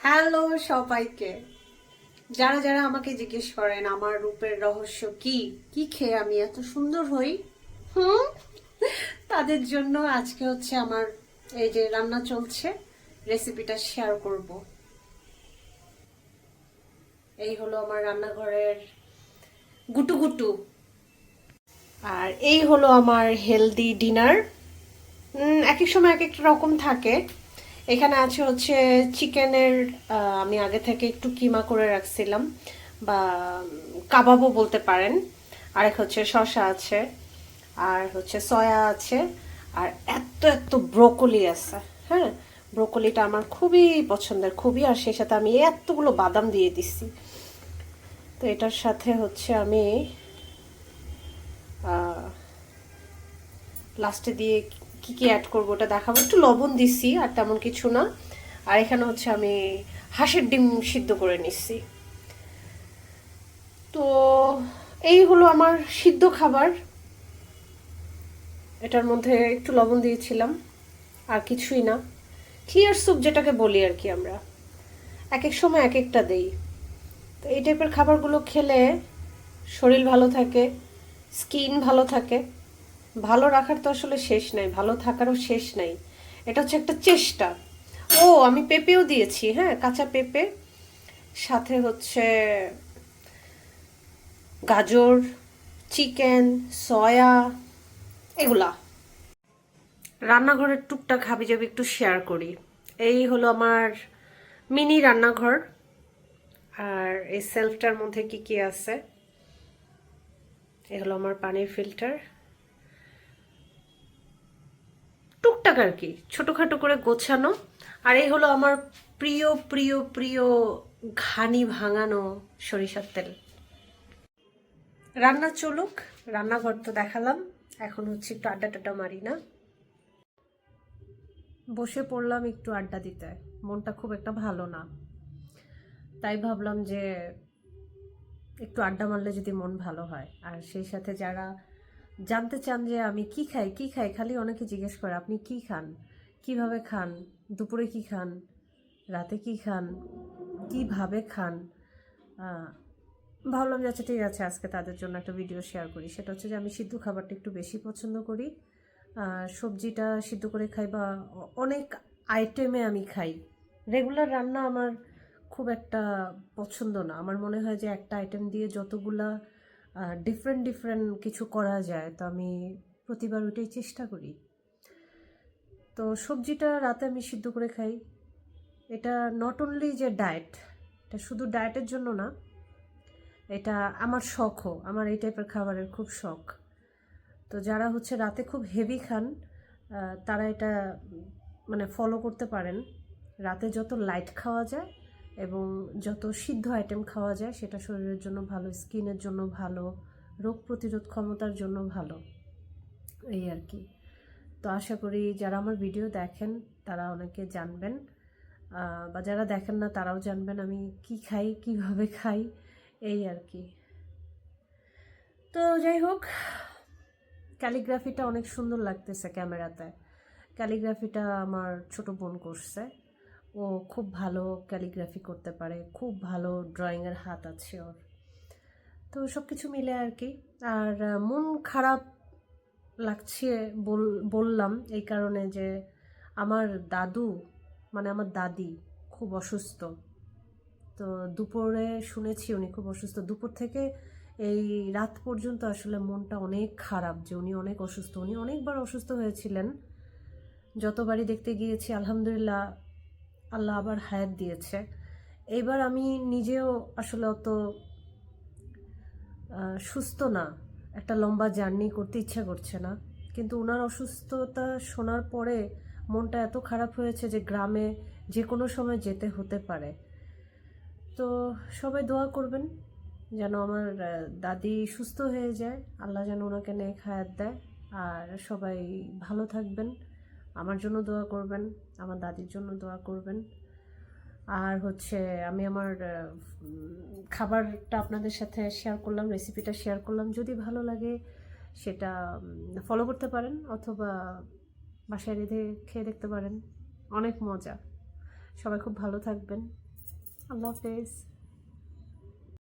Hello সবাইকে। যারা যারা আমাকে জিজ্ঞেস করেন, আমার রূপের রহস্য কি? কি খেয়ে আমি এত সুন্দর হই? হুম? তাদের জন্য আজকে হচ্ছে আমার এই যে রান্না চলছে রেসিপিটা শেয়ার করব। এই হলো আমার রান্নাঘরের গুটু গুটু। আর এই হলো আমার হেলদি ডিনার এক এক সময় এক একটা রকম থাকে। এখানে আছে হচ্ছে চিকেনের আমি আগে থেকে একটু কিমা করে রাখছিলাম বা কাবাবও বলতে পারেন। আর এক হচ্ছে শসা আছে, আর হচ্ছে সয়া আছে, আর এত এত ব্রোকলি আছে হ্যাঁ? ব্রোকলিটা আমার খুবই পছন্দের, খুবই, আর সেই সাথে আমি এতগুলো বাদাম দিয়ে দিচ্ছি তো এটার সাথে হচ্ছে আমি লাস্টে দিয়ে কি কি অ্যাড করব ওটা দেখাবো। একটু লবণ দিছি, আর তেমন কিছু না। আর এখানে হচ্ছে আমি হাঁসের ডিম সিদ্ধ করে নিচ্ছি তো এই হলো আমার সিদ্ধ খাবার। এটার মধ্যে একটু লবণ দিয়েছিলাম, আর কিছুই না। ক্লিয়ার স্যুপ যেটাকে বলি আর কি আমরা। এক এক সময় এক একটা দেই। তো এই টাইপের খাবারগুলো খেলে শরীর ভালো থাকে স্কিন ভালো থাকে। ভালো রাখার তো আসলে শেষ নাই, ভালো থাকারও শেষ নাই। এটা হচ্ছে একটা চেষ্টা। ও, আমি পেঁপেও দিয়েছি হ্যাঁ কাঁচা পেঁপে। সাথে হচ্ছে গাজর, চিকেন, সয়া, এগুলা। রান্নাঘরের টুকটাক হাবি যাবি একটু শেয়ার করি। এই হলো আমার মিনি রান্নাঘর। আর এই সেলফটার মধ্যে কি কি আছে? এই হলো আমার পানির ফিল্টার টুকটাক আর কি, ছোটোখাটো করে গোছানো। আর এই হলো আমার প্রিয় প্রিয় প্রিয় ঘানি ভাঙানো সরিষার তেল। রান্না চলুক, রান্নাঘর তো দেখালাম, এখন হচ্ছে একটু আড্ডা টাড্ডা মারি না। বসে পড়লাম একটু আড্ডা দিতে, মনটা খুব একটা ভালো না। তাই ভাবলাম যে একটু আড্ডা মারলে যদি মন ভালো হয়। আর সেই সাথে যারা জানতে চান যে আমি কি খাই কি খাই? খালি অনেকে জিজ্ঞেস করে, আপনি কি খান? কীভাবে খান? দুপুরে কি খান? রাতে কি খান? কীভাবে খান? ভাবলাম যে আচ্ছা ঠিক আছে, আজকে তাদের জন্য একটা ভিডিও শেয়ার করি। সেটা হচ্ছে যে আমি সিদ্ধ খাবারটা একটু বেশি পছন্দ করি। সবজিটা সিদ্ধ করে খাই বা অনেক আইটেমে আমি খাই। রেগুলার রান্না আমার খুব একটা পছন্দ না। আমার মনে হয় যে একটা আইটেম দিয়ে যতগুলা ডিফারেন্ট ডিফারেন্ট কিছু করা যায়, তো আমি প্রতিবার ওইটাই চেষ্টা করি। তো সবজিটা রাতে আমি সিদ্ধ করে খাই। এটা নট অনলি যে ডায়েট এটা শুধু ডায়েটের জন্য না, এটা আমার শখও, আমার এই টাইপের খাবারের খুব শখ। তো যারা হচ্ছে রাতে খুব হেভি খান তারা এটা মানে ফলো করতে পারেন। রাতে যত লাইট খাওয়া যায় এবং যত সিদ্ধ আইটেম খাওয়া যায়, সেটা শরীরের জন্য ভালো, স্কিনের জন্য ভালো, রোগ প্রতিরোধ ক্ষমতার জন্য ভালো। এই আর কি। তো আশা করি যারা আমার ভিডিও দেখেন, তারা অনেকে জানবেন। বা যারা দেখেন না, তারাও জানবেন আমি কি খাই, কীভাবে খাই, এই আর কি। তো যাই হোক ক্যালিগ্রাফিটা অনেক সুন্দর লাগতেছে ক্যামেরাতে ক্যালিগ্রাফিটা আমার ছোট বোন করছে। ও খুব ভালো ক্যালিগ্রাফি করতে পারে, খুব ভালো ড্রয়িংয়ের হাত আছে ওর। তো সব কিছু মিলে আর কি। আর মন খারাপ লাগছে বললাম এই কারণে যে আমার দাদু মানে আমার দাদি খুব অসুস্থ। তো দুপুরে শুনেছি উনি খুব অসুস্থ। দুপুর থেকে এই রাত পর্যন্ত আসলে মনটা অনেক খারাপ যে উনি অনেক অসুস্থ। উনি অনেকবার অসুস্থ হয়েছিলেন। যতবারই দেখতে গিয়েছি, আলহামদুলিল্লাহ আল্লাহ আবার হায়াত দিয়েছে। এইবার আমি নিজেও আসলে অত সুস্থ না। একটা লম্বা জার্নি করতে ইচ্ছা করছে না। কিন্তু ওনার অসুস্থতা শোনার পরে মনটা এত খারাপ হয়েছে যে গ্রামে যে কোনো সময় যেতে হতে পারে। তো সবাই দোয়া করবেন যেন আমার দাদি সুস্থ হয়ে যায়। আল্লাহ যেন ওনাকে নেক হায়াত দেয়। আর সবাই ভালো থাকবেন। আমার জন্য দোয়া করবেন, আমার দাদির জন্য দোয়া করবেন। আর হচ্ছে আমি আমার খাবারটা আপনাদের সাথে শেয়ার করলাম রেসিপিটা শেয়ার করলাম। যদি ভালো লাগে সেটা ফলো করতে পারেন অথবা বাসায় রেঁধে খেয়ে দেখতে পারেন। অনেক মজা। সবাই খুব ভালো থাকবেন। আল্লাহ হাফেজ।